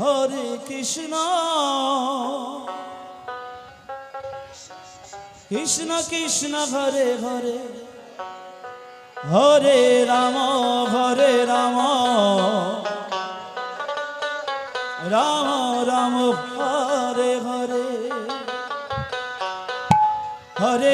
হরে কৃষ্ণ। কৃষ্ণ। কৃষ্ণ ঘরে ঘরে হরে রাম হরে রাম। রাম রাম হরে হরে।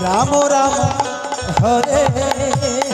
রাম রাম হরে।